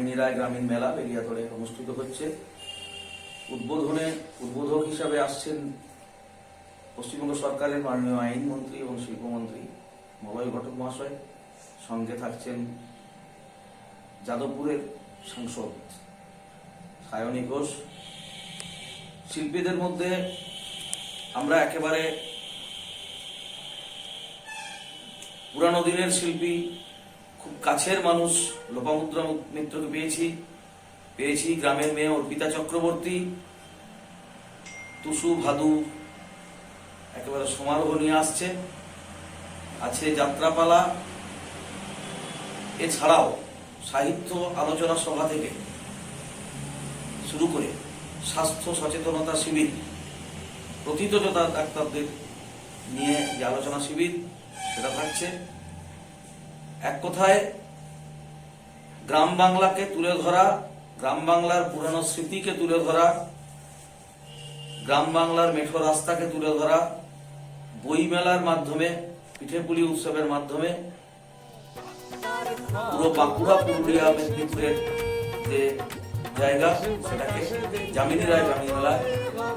যামিনী রায় গ্রামীণ মেলা বেরিয়াতলে অনুষ্ঠিত হচ্ছে। উদ্বোধনে উদ্বোধক হিসাবে আসছেন পশ্চিমবঙ্গ সরকারের মাননীয় আইনমন্ত্রী এবং শিল্পমন্ত্রী মলয় ঘটক মহাশয়, সঙ্গে থাকছেন যাদবপুরের সাংসদ সায়নী ঘোষ। শিল্পীদের মধ্যে আমরা একেবারে পুরানো দিনের শিল্পী খুব কাছের মানুষ, লোপামুদ্রা মিত্রকে পেয়েছি পেয়েছি গ্রামের মেয়ে অর্পিতা চক্রবর্তী, টুসু ভাদু, একেবারে সমারোহ নিয়ে আসছে, আছে যাত্রাপালা, এছাড়াও সাহিত্য আলোচনা সভা থেকে শুরু করে স্বাস্থ্য সচেতনতা শিবির প্রথিতযতা ডাক্তারদের নিয়ে যে আলোচনা শিবির, সেটা থাকছে। এক কথায়, গ্রাম বাংলাকে তুলে ধরা, গ্রাম বাংলার পুরানো স্মৃতিকে তুলে ধরা, গ্রাম বাংলার মেঠো রাস্তাকে তুলে ধরা, বই মেলার মাধ্যমে, পিঠেপুলি উৎসবের মাধ্যমে, পুরো বাঁকুড়া, পুরুলিয়া, মেদিনীপুরের যে জায়গা, সেটাকে জামিনী রায় গ্রামীণ মেলায়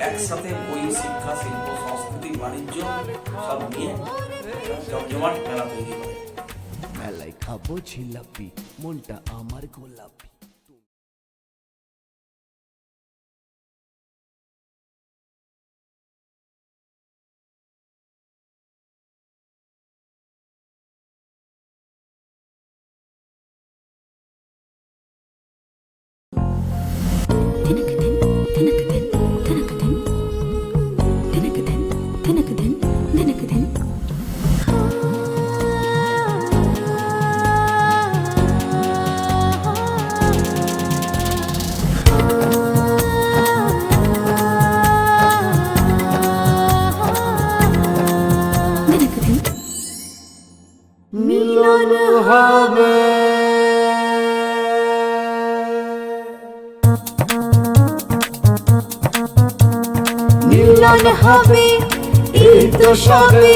একসাথে বই, শিক্ষা, শিল্প, সংস্কৃতি, বাণিজ্য সব নিয়ে জমজমাট মেলা তৈরি খাব ঝিলাপি মনটা আমার গোলাপি। মিলন হবে। মিলন হবে এই সবে।